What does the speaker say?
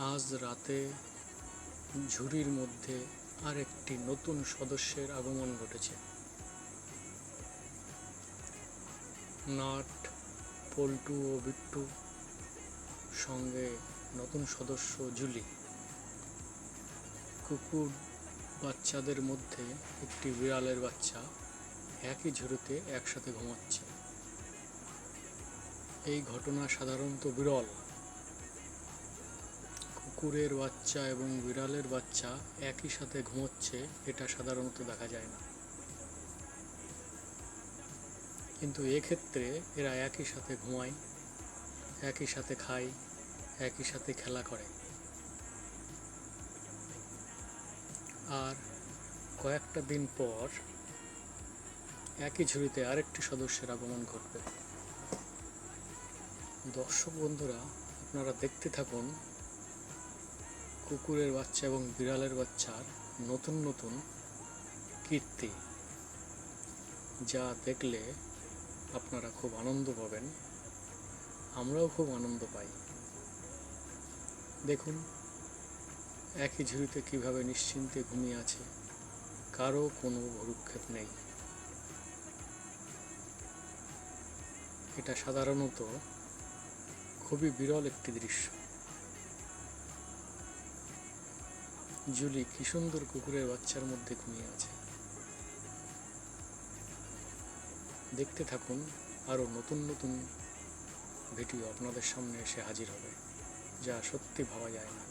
আজ রাতে ঝুড়ির মধ্যে আরেকটি নতুন সদস্যের আগমন ঘটেছে। নাট, পল্টু ও বিট্টু সঙ্গে নতুন সদস্য জুলি। কুকুর বাচ্চাদের মধ্যে একটি বিড়ালের বাচ্চা একই ঝুড়িতে একসাথে ঘুমাচ্ছে। এই ঘটনা সাধারণত বিরল। কুকুরের বাচ্চা এবং বিড়ালের বাচ্চা একই সাথে ঘুমোচ্ছে, এটা সাধারণত দেখা যায় না। কিন্তু এক্ষেত্রে এরা একই সাথে ঘুমায়, একই সাথে খায়, একই সাথে খেলা করে। আর কয়েকটা দিন পর একই ঝুড়িতে আরেকটি সদস্যের আগমন ঘটবে। দর্শক বন্ধুরা, আপনারা দেখতে থাকুন কুকুরের বাচ্চা এবং বিড়ালের বাচ্চার নতুন নতুন কীর্তি, যা দেখলে আপনারা খুব আনন্দ পাবেন। আমরাও খুব আনন্দ পাই। দেখুন, একই ঝুড়িতে কীভাবে নিশ্চিন্তে ঘুমিয়ে আছে কারও কোনো ভরুক্ষেপ নেই। এটা সাধারণত খুবই বিরল একটি দৃশ্য। জুলি কি সুন্দর কুকুরের বাচ্চার মধ্যে ঘুমিয়ে আছে। দেখতে থাকুন, আরও নতুন নতুন ভিডিও আপনাদের সামনে এসে হাজির হবে, যা সত্যি ভাবা যায় না।